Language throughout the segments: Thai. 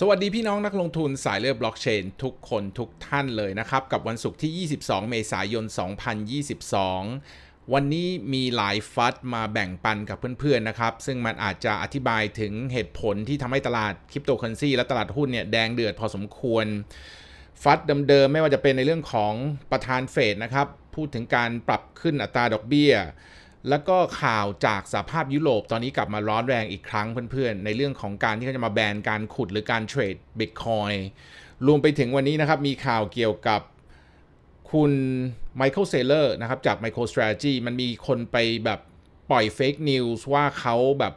สวัสดีพี่น้องนักลงทุนสายเลือดบล็อกเชนทุกคนทุกท่านเลยนะครับ กับวันศุกร์ที่ 22 เมษายน 2022 วันนี้มีหลายฟัดมาแบ่งปันกับเพื่อนๆนะครับ ซึ่งมันอาจจะอธิบายถึงเหตุผลที่ทำให้ตลาดคริปโตเคอเรนซีและตลาดหุ้นเนี่ยแดงเดือดพอสมควร ฟัดเดิมๆไม่ว่าจะเป็นในเรื่องของประธานเฟดนะครับ พูดถึงการปรับขึ้นอัตราดอกเบี้ย แล้วก็ข่าวจากสหภาพยุโรปตอนนี้กลับมาร้อนแรงอีกครั้งเพื่อนๆ ในเรื่องของการที่เขาจะมาแบนการขุดหรือการเทรดบิตคอยรวมไปถึงวันนี้นะครับมีข่าวเกี่ยวกับคุณไมเคิลเซเลอร์นะครับจาก MicroStrategy มันมีคนไปแบบปล่อยเฟกนิวส์ว่าเขาแบบ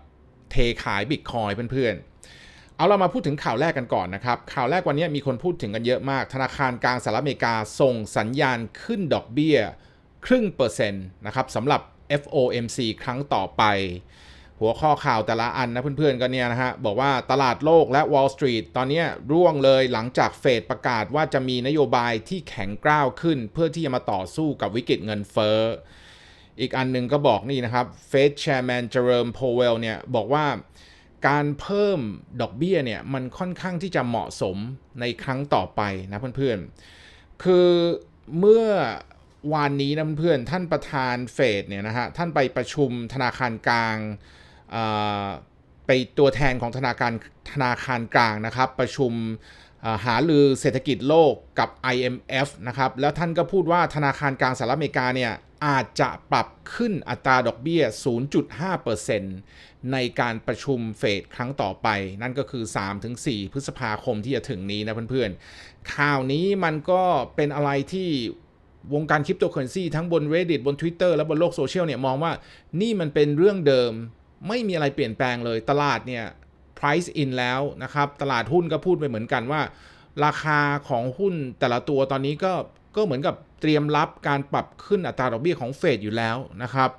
เทขายบิตคอยเพื่อนๆ เอาเรามาพูดถึงข่าวแรกกันก่อนนะครับ ข่าวแรกวันนี้มีคนพูดถึงกันเยอะมาก ธนาคารกลางสหรัฐอเมริกาส่งสัญญาณขึ้นดอกเบี้ยครึ่งเปอร์เซ็นต์นะครับสำหรับ FOMC ครั้งต่อไป หัวข้อข่าวแต่ละอันนะเพื่อนๆก็เนี่ยนะฮะ บอกว่าตลาดโลกและ Wall Street ตอนนี้ร่วงเลยหลังจากเฟดประกาศว่าจะมีนโยบายที่แข็งกร้าวขึ้น เพื่อที่จะมาต่อสู้กับวิกฤตเงินเฟ้ออีกอันหนึงก็บอกนี่นะครับ Fed Chairman Jerome Powell เนี่ยบอกว่าการเพิ่มดอกเบี้ยเนี่ยมันค่อนข้างที่จะเหมาะสมในครั้งต่อไปนะเพื่อนๆ คือเมื่อ วานนี้นะเพื่อนท่านประธานเฟดเนี่ยนะฮะท่านไปประชุมธนาคารกลางไปตัวแทนของธนาคารธนาคารกลางนะครับ ประชุมหาลือเศรษฐกิจโลกกับ IMF นะครับ แล้วท่านก็พูดว่าธนาคารกลางสหรัฐอเมริกาเนี่ยอาจจะปรับขึ้นอัตราดอกเบี้ย 0.5%ในการประชุมเฟดครั้งต่อไป นั่นก็คือ 3-4 พฤษภาคมที่จะถึงนี้นะเพื่อนๆ ข่าวนี้มันก็เป็นอะไรที่ วงการคริปโตเคอเรนซีทั้งบน Reddit บน Twitter และบนโลกโซเชียลเนี่ยมองว่านี่มันเป็นเรื่องเดิมไม่มีอะไรเปลี่ยนแปลงเลยตลาดเนี่ย price in แล้วนะครับ ตลาดหุ้นก็พูดไปเหมือนกันว่า ราคาของหุ้นแต่ละตัวตอนนี้ก็ก็เหมือนกับเตรียมรับการปรับขึ้นอัตราดอกเบี้ยของเฟดอยู่แล้วนะครับ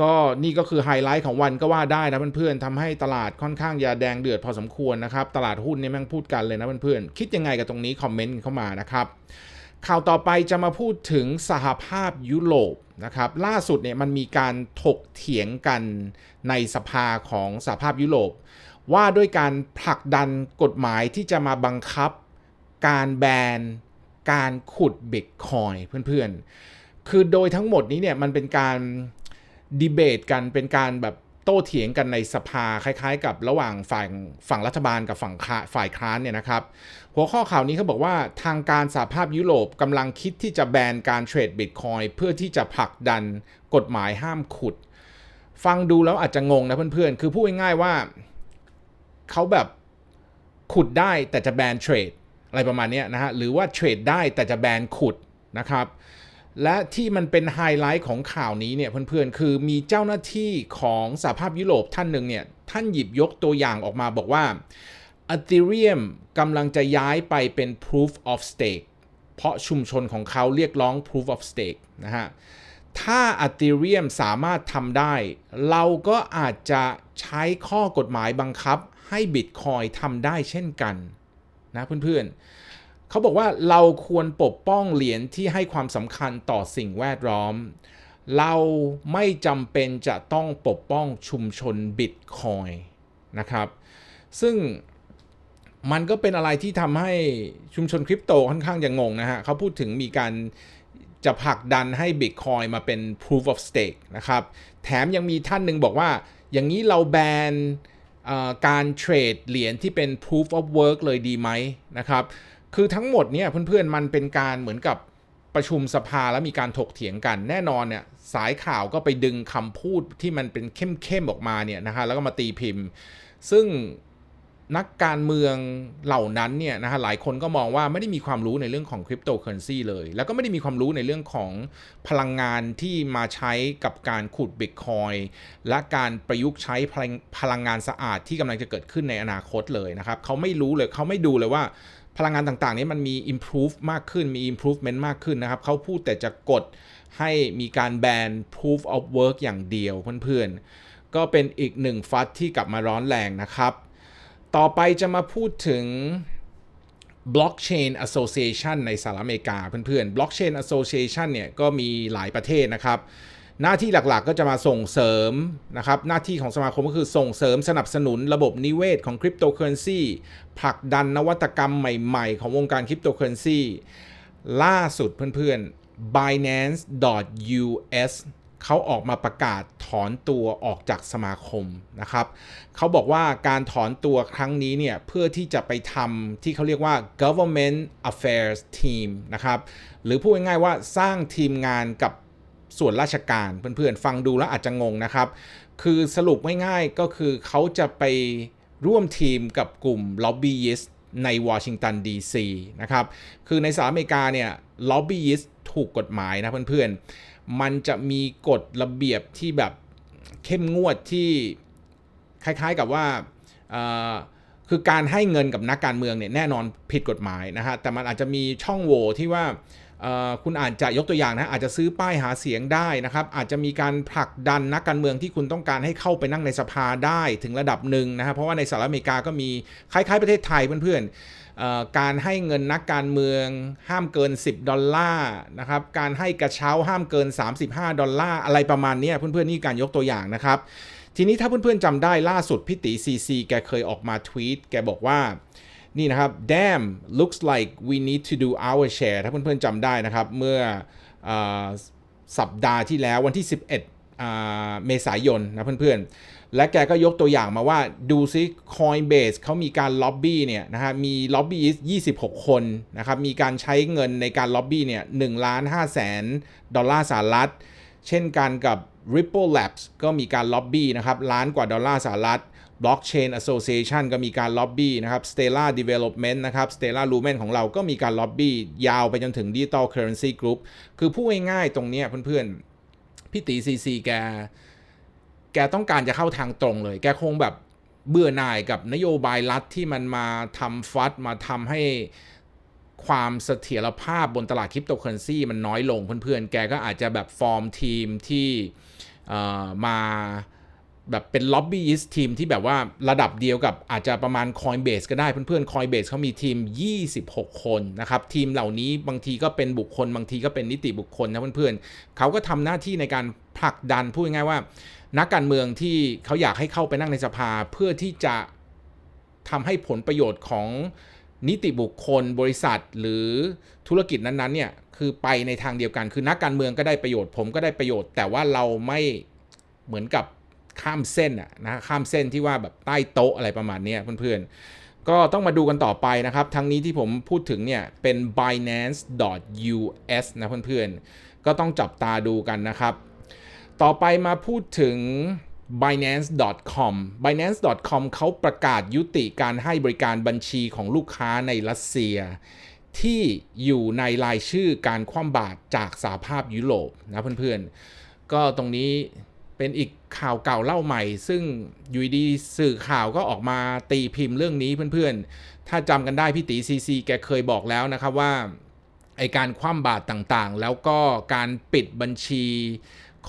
ก็นี่ก็คือไฮไลท์ของวันก็ว่าได้นะเพื่อนๆทำให้ตลาดค่อนข้างยาแดงเดือดพอสมควรนะครับ ตลาดหุ้นเนี่ยแม่งพูดกันเลยนะเพื่อนๆคิดยังไงกับตรงนี้คอมเมนต์เข้ามานะครับ ข่าวต่อไปจะมาพูดถึงสหภาพยุโรปนะครับล่าสุดเนี่ยมันมีการถกเถียงกันในสภาของสหภาพยุโรป ว่าด้วยการผลักดันกฎหมายที่จะมาบังคับ การแบนการขุดบิตคอยเพื่อนๆ คือโดยทั้งหมดนี้เนี่ยมันเป็นการดีเบตกันเป็นการแบบ โต้เถียงกันในสภาคล้าย ๆ กับระหว่างฝ่ายฝั่งรัฐบาลกับฝั่งฝ่ายค้านเนี่ยนะครับ หัวข้อข่าวนี้เขาบอกว่าทางการสหภาพยุโรปกำลังคิดที่จะแบนการเทรดบิตคอยเพื่อที่จะผลักดันกฎหมายห้ามขุด ฟังดูแล้วอาจจะงงนะเพื่อนๆ คือพูดง่ายๆว่าเขาแบบขุดได้แต่จะแบนเทรดอะไรประมาณนี้นะฮะหรือว่าเทรดได้แต่จะแบนขุดนะครับ และที่มันเป็นไฮไลท์ของข่าวนี้เนี่ยเพื่อนๆ คือมีเจ้าหน้าที่ของสหภาพยุโรปท่านหนึ่งเนี่ย ท่านหยิบยกตัวอย่างออกมาบอกว่า Ethereum กำลังจะย้ายไปเป็น Proof of Stake เพราะชุมชนของเขาเรียกร้อง Proof of Stake นะฮะ ถ้า Ethereum สามารถทำได้ เราก็อาจจะใช้ข้อกฎหมายบังคับให้ Bitcoin ทำได้เช่นกันนะเพื่อนๆ เขาบอกว่าเราควรปกป้องเหรียญที่ให้ความสำคัญต่อสิ่งแวดล้อม เราไม่จำเป็นจะต้องปกป้องชุมชน Bitcoin นะครับ ซึ่งมันก็เป็นอะไรที่ทำให้ชุมชนคริปโตค่อนข้างจะงงนะฮะเขาพูดถึงมีการจะผลักดันให้ Bitcoin มาเป็น Proof of Stake นะครับ แถมยังมีท่านหนึ่งบอกว่า อย่างนี้เราแบนการเทรดเหรียญที่เป็น Proof of Work เลยดีไหมนะครับ คือทั้งหมดเนี่ยเพื่อนๆมันเป็นการเหมือนกับประชุมสภาแล้วมีการถกเถียงกันแน่นอนเนี่ยสายข่าวก็ไปดึงคำพูดที่มันเป็นเข้มๆออกมาเนี่ยนะฮะแล้วก็มาตีพิมพ์ ซึ่งนักการเมืองเหล่านั้นเนี่ยนะฮะหลายคนก็มองว่าไม่ได้มีความรู้ในเรื่องของคริปโตเคอเรนซีเลย แล้วก็ไม่ได้มีความรู้ในเรื่องของพลังงานที่มาใช้กับการขุดบิตคอยและการประยุกต์ใช้พลังพลังงานสะอาดที่กำลังจะเกิดขึ้นในอนาคตเลยนะครับเขาไม่รู้เลยเขาไม่ดูเลยว่า พลังงานต่างๆนี้มันมี improve มากขึ้นมี improvement มากขึ้นนะครับเขาพูดแต่จะกดให้มีการแบน proof of work อย่างเดียวเพื่อนๆ ก็เป็นอีกหนึ่งฟัดที่กลับมาร้อนแรงนะครับ ต่อไปจะมาพูดถึง Blockchain Association ในสหรัฐอเมริกาเพื่อนๆ Blockchain Association เนี่ยก็มีหลายประเทศนะครับ หน้าที่หลักๆก็จะมาส่งเสริมนะครับหน้าที่ของสมาคมก็คือส่งเสริมสนับสนุนระบบนิเวศของคริปโตเคอเรนซีผลักดันนวัตกรรมใหม่ๆ ของวงการคริปโตเคอเรนซีล่าสุดเพื่อนๆ binance.us เขาออกมาประกาศถอนตัวออกจากสมาคมนะครับ เขาบอกว่าการถอนตัวครั้งนี้เนี่ย เพื่อที่จะไปทำที่เขาเรียกว่า government affairs team นะครับ หรือพูดง่ายๆว่าสร้างทีมงานกับ ส่วนราชการเพื่อนๆ ฟังดูแล้วอาจจะงงนะครับ คือสรุปง่ายๆก็คือเขาจะไปร่วมทีมกับกลุ่ม lobbyist ในวอชิงตันดีซีนะครับ คือในสหรัฐอเมริกาเนี่ย lobbyist ถูกกฎหมายนะเพื่อนๆ มันจะมีกฎระเบียบที่แบบเข้มงวดที่คล้ายๆกับว่าคือการให้เงินกับนักการเมืองเนี่ยแน่นอนผิดกฎหมายนะฮะแต่มันอาจจะมีช่องโหว่ที่ว่า คุณอาจจะยกตัวอย่างนะอาจจะซื้อป้ายหาเสียงได้นะครับ อาจจะมีการผลักดันนักการเมืองที่คุณต้องการให้เข้าไปนั่งในสภาได้ถึงระดับหนึ่งนะฮะเพราะว่าในสหรัฐอเมริกาก็มีคล้ายๆประเทศไทยเพื่อนๆการให้เงินนักการเมืองห้ามเกิน 10 ดอลลาร์นะครับการให้กระเช้าห้ามเกิน 35 ดอลลาร์อะไรประมาณนี้เพื่อนๆนี่การยกตัวอย่างนะครับ ทีนี้ถ้าเพื่อนๆจำได้ล่าสุดพี่ตีซีซีแกเคยออกมาทวีตแกบอกว่า นี่นะครับ damn looks like we need to do our share ถ้าเพื่อนๆจำได้นะครับ เมื่ออสัปดาห์ที่แล้ววันที่ 11 เมษายนนะเพื่อนๆ และแกก็ยกตัวอย่างมาว่าดูซิ Coinbase เขามีการล็อบบี้เนี่ยนะฮะมีล็อบบี้26 คนนะครับ มีการใช้เงินในการล็อบบี้เนี่ย1ล้าน5แสนดอลลาร์สหรัฐ เช่นกันกับ Ripple Labs ก็มีการล็อบบี้นะครับล้านกว่าดอลลาร์สหรัฐ Blockchain Association ก็มีการล็อบบี้นะครับ Stellar Development นะครับ Stellar Lumen ของเราก็มีการล็อบบี้ยาวไปจนถึง Digital Currency Group คือพูดง่ายๆตรงนี้เพื่อนๆ พี่ตีซีซีแก แกต้องการจะเข้าทางตรงเลย แกคงแบบเบื่อหน่ายกับนโยบายรัฐที่มันมาทำฟัดมาทำให้ความเสถียรภาพบนตลาดคริปโตเคอเรนซีมันน้อยลงเพื่อนๆ แกก็อาจจะแบบฟอร์มทีมที่มา แบบเป็นล็อบบี้ยิสทีมที่แบบว่าระดับเดียวกับอาจจะประมาณ Coinbase ก็ได้เพื่อนๆ Coinbase เขามีทีม 26 คนนะครับ ทีมเหล่านี้บางทีก็เป็นบุคคล บางทีก็เป็นนิติบุคคลนะเพื่อนๆเขาก็ทำหน้าที่ในการผลักดันพูดง่ายว่า นักการเมืองที่เขาอยากให้เข้าไปนั่งในสภา เพื่อที่จะทำให้ผลประโยชน์ของนิติบุคคลบริษัทหรือธุรกิจนั้นๆเนี่ยคือไปในทางเดียวกัน คือนักการเมืองก็ได้ประโยชน์ผมก็ได้ประโยชน์ แต่ว่าเราไม่เหมือนกับ ข้ามเส้นอะนะข้ามเส้นที่ว่าแบบใต้โต๊ะอะไรประมาณนี้เพื่อนๆ ก็ต้องมาดูกันต่อไปนะครับ ทั้งนี้ที่ผมพูดถึงเนี่ยเป็น binance.us นะเพื่อนๆ ก็ต้องจับตาดูกันนะครับ ต่อไปมาพูดถึง binance.com binance.com เขาประกาศยุติการให้บริการบัญชีของลูกค้าในรัสเซีย ที่อยู่ในรายชื่อการคว่ำบาตรจากสหภาพยุโรปนะเพื่อนๆ ก็ตรงนี้ เป็นอีกข่าวเก่าเล่าใหม่ ซึ่งอยู่ดีสื่อข่าวก็ออกมาตีพิมพ์เรื่องนี้เพื่อนๆ ถ้าจำกันได้พี่ตีซีซีแกเคยบอกแล้วนะครับว่าไอการคว่ำบาตรต่างๆ แล้วก็การปิดบัญชี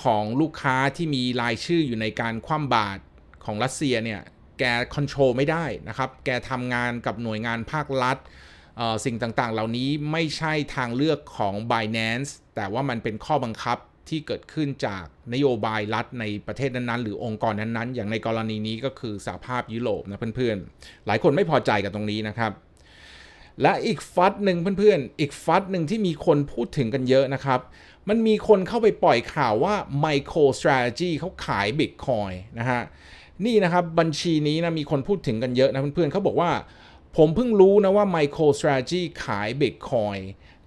ของลูกค้าที่มีรายชื่ออยู่ในการคว่ำบาตรของรัสเซียเนี่ยแกคอนโทรลไม่ได้นะครับ แกทำงานกับหน่วยงานภาครัฐสิ่งต่างๆ เหล่านี้ไม่ใช่ทางเลือกของ Binance แต่ว่ามันเป็นข้อบังคับ ที่เกิดขึ้นจากนโยบายรัฐในประเทศนั้นๆ หรือองค์กรนั้นๆ อย่างในกรณีนี้ก็คือสหภาพยุโรปนะเพื่อนๆ หลายคนไม่พอใจกับตรงนี้นะครับ และอีกฟัดหนึ่งเพื่อนๆ อีกฟัดหนึ่งที่มีคนพูดถึงกันเยอะนะครับ มันมีคนเข้าไปปล่อยข่าวว่า MicroStrategy เขาขาย Bitcoin นะฮะนี่นะครับบัญชีนี้นะมีคนพูดถึงกันเยอะนะเพื่อนๆเขาบอกว่า ผมเพิ่งรู้นะว่า MicroStrategy ขาย Bitcoin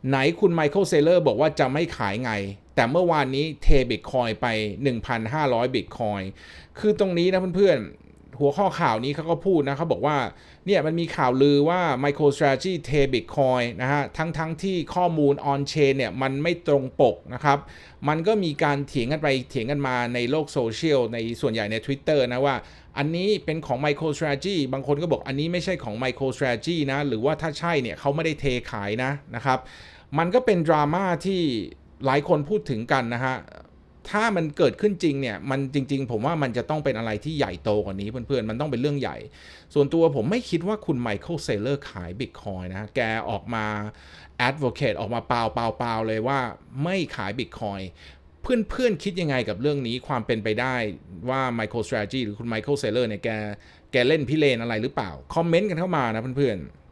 ไหนคุณ Michael Saylor บอกว่าจะไม่ขายไง แต่เมื่อวานนี้เท Bitcoin ไป 1,500 Bitcoin คือตรงนี้นะเพื่อนๆ หัวข้อข่าวนี้เขาก็พูดนะเขาบอกว่า เนี่ยมันมีข่าวลือว่า MicroStrategy เท Bitcoin นะฮะ ทั้งๆทที่ข้อมูล on chain เนี่ยมันไม่ตรงปกนะครับ มันก็มีการเถียงกันไปเถียงกันมาในโลกโซเชียลในส่วนใหญ่ใน Twitter นะว่าอันนี้เป็นของ MicroStrategy บางคนก็บอกอันนี้ไม่ใช่ของ MicroStrategy นะ หรือว่าถ้าใช่เนี่ยเขาไม่ได้เทขายนะนะครับ มันก็เป็นดราม่าที่ หลายคนพูดถึงกันนะฮะถ้ามันเกิดขึ้นจริงเนี่ยมันจริง ๆ ผมว่ามันจะต้องเป็นอะไรที่ใหญ่โตกว่านี้เพื่อนๆ มันต้องเป็นเรื่องใหญ่ ส่วนตัวผมไม่คิดว่าคุณไมเคิลเซเลอร์ขายบิตคอยนะ แกออกมา advocate ออกมาเปล่าเปล่าเปล่าเลยว่าไม่ขายบิตคอยเพื่อนๆ คิดยังไงกับเรื่องนี้ความเป็นไปได้ว่า MicroStrategy หรือคุณ Michael Saylor เนี่ยแกแกเล่นพิเรนอะไรหรือเปล่า คอมเมนต์กันเข้ามานะเพื่อนๆ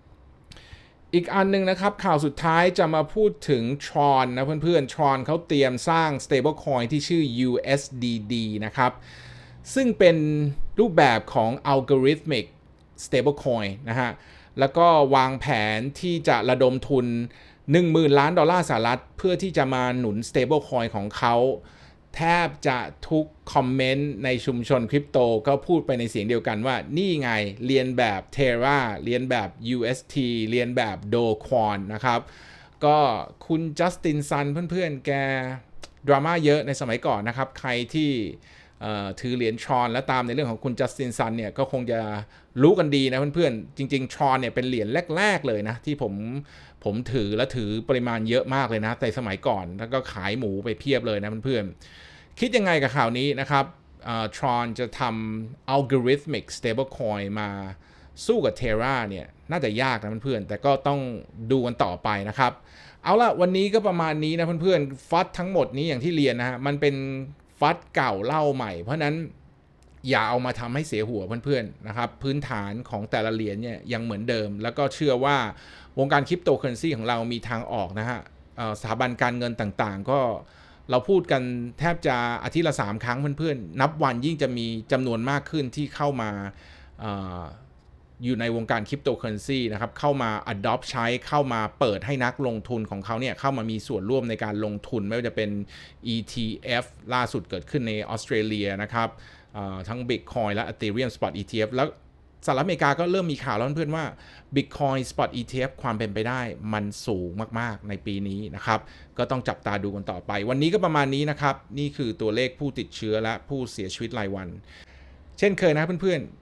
อีกอันหนึงนะครับ ข่าวสุดท้ายจะมาพูดถึง Tron นะเพื่อนๆ Tron เขาเตรียมสร้าง stablecoin ที่ชื่อ USDD นะครับ ซึ่งเป็นรูปแบบของ algorithmic stablecoin นะฮะ แล้วก็วางแผนที่จะระดมทุน 10,000 ล้านดอลลาร์สหรัฐ เพื่อที่จะมาหนุน stablecoin ของเขา แทบจะทุกคอมเมนต์ในชุมชนคริปโตก็พูดไปในเสียงเดียวกันว่า นี่ไงเรียนแบบ Terra เรียนแบบ UST เรียนแบบ Do Kwon นะครับ ก็คุณจัสตินซันเพื่อนๆ แก ดราม่าเยอะในสมัยก่อนนะครับ ใครที่ ถือเหรียญทรอนและตามในเรื่องของคุณจัสตินซันเนี่ยก็คงจะรู้กันดีนะเพื่อนๆ จริงๆทรอนเนี่ยเป็นเหรียญแรก ๆ เลยนะ ที่ผมผมถือและถือปริมาณเยอะมากเลยนะในสมัยก่อน แล้วก็ขายหมูไปเพียบเลยนะเพื่อนๆ คิดยังไงกับข่าวนี้นะครับทรอนจะทำ algorithmic stablecoin มาสู้กับ Terra เนี่ยน่าจะยากนะเพื่อนๆ แต่ก็ต้องดูกันต่อไปนะครับ เอาละวันนี้ก็ประมาณนี้นะเพื่อนๆ ฟัดทั้งหมดนี้อย่างที่เรียนนะฮะ มันเป็น ฟัดเก่าเล่าใหม่ เพราะนั้นอย่าเอามาทำให้เสียหัวเพื่อนๆนะครับ พื้นฐานของแต่ละเหรียญเนี่ยยังเหมือนเดิม แล้วก็เชื่อว่าวงการคริปโตเคอเรนซีของเรามีทางออกนะฮะสถาบันการเงินต่างๆ ก็เราพูดกันแทบจะอาทิตย์ละ 3 ครั้งเพื่อนๆ นับวันยิ่งจะมีจำนวนมากขึ้นที่เข้ามา อยู่ในวงการคริปโตเคอเรนซีนะครับเข้ามา adopt ใช้เข้ามาเปิดให้นักลงทุนของเขาเนี่ยเข้ามามีส่วนร่วมในการลงทุน ไม่ว่าจะเป็น ETF ล่าสุดเกิดขึ้นในออสเตรเลียนะครับทั้ง Bitcoin และ Ethereum Spot ETF แล้วสหรัฐอเมริกาก็เริ่มมีข่าวแล้วเพื่อนว่า Bitcoin Spot ETF ความเป็นไปได้มันสูงมากๆ ในปีนี้นะครับ ก็ต้องจับตาดูกันต่อไป วันนี้ก็ประมาณนี้นะครับ นี่คือตัวเลขผู้ติดเชื้อและผู้เสียชีวิตรายวัน เช่นเคยนะเพื่อนๆ